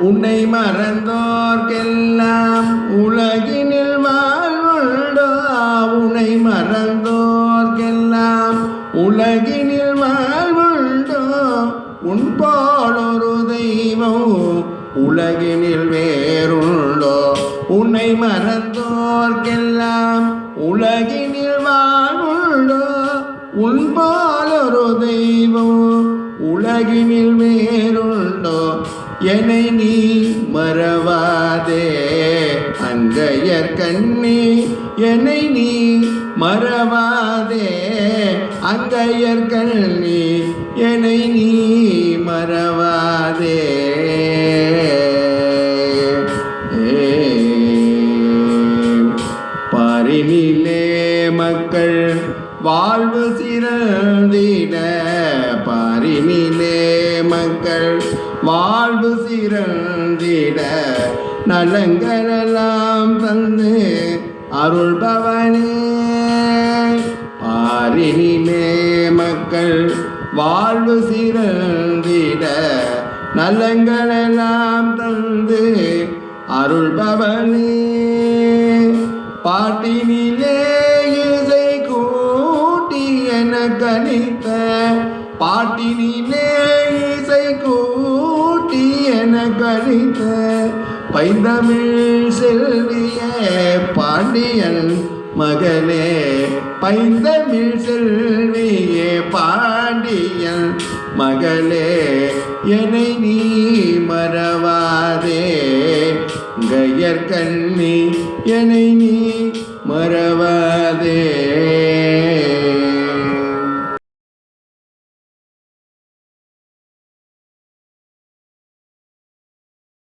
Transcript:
உன்னை மறந்தோர்க்கெல்லாம் உலகினில் வாழ்வுண்டோ? உன்னை மறந்தோர்க்கெல்லாம் உலகினில் வாழ்வுண்டோ? உன் போலொரு தெய்வம் உலகினில் வேறுண்டோ? உன்னை மறந்தோர்க்கெல்லாம் உலகினில் வாழ்வுண்டோ? உன் போலொரு தெய்வம் உலகினில் வேறுண்டோ? என்னை நீ மறவாதே. அங்கையர் கண்ணி என்னை நீ மறவாதே. அங்கையர் கண்ணி என்னை நீ மறவாதே. பரிநிலே மக்கள் வாழ்வு சிறந்திட. பரிநிலே மக்கள் வாழ்வு சிறந்திட நலங்களெல்லாம் தந்து அருள்பவனே. பாரினிலே மக்கள் வாழ்வு சிறந்திட நலங்களெல்லாம் தந்து அருள் பவனே பாட்டினிலே இசை கூட்டி என கணித்த பாட்டினிலே இசை கூட்டி என கணித்த பைந்தமிழ் செல்விய பாண்டியன் மகனே பைந்தமிழ் செல்விய பாண்டியன் மகளே என்னை நீ மறவாதே. கயர் கண்ணி என்னை நீ மறவாதே.